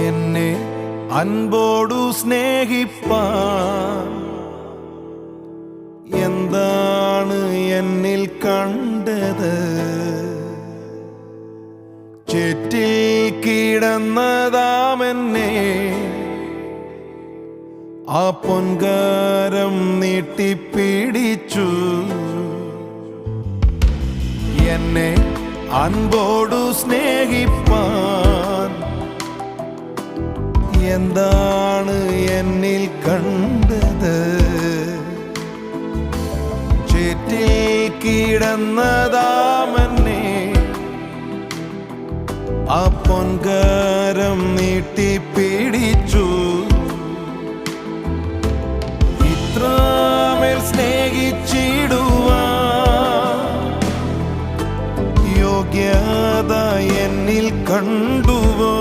എന്നെ അൻപോടു സ്നേഹിപ്പാൻ എന്താണ് എന്നിൽ കണ്ടത്? ചെറ്റിൽ കിടന്നതാമെന്നെ ആ പൊൻകാരം നീട്ടിപ്പിടിച്ചു. എന്നെ അൻപോടു സ്നേഹിപ്പാൻ എന്താണ് എന്നിൽ കണ്ടത്? ചേറ്റിൽ കിടന്നതാമെന്നെ ആ പൊൻകാരം നീട്ടിപ്പിടിച്ചു. ഇത്രമേൽ സ്നേഹിച്ചിടുവാ യോഗ്യത എന്നിൽ കണ്ടുവോ?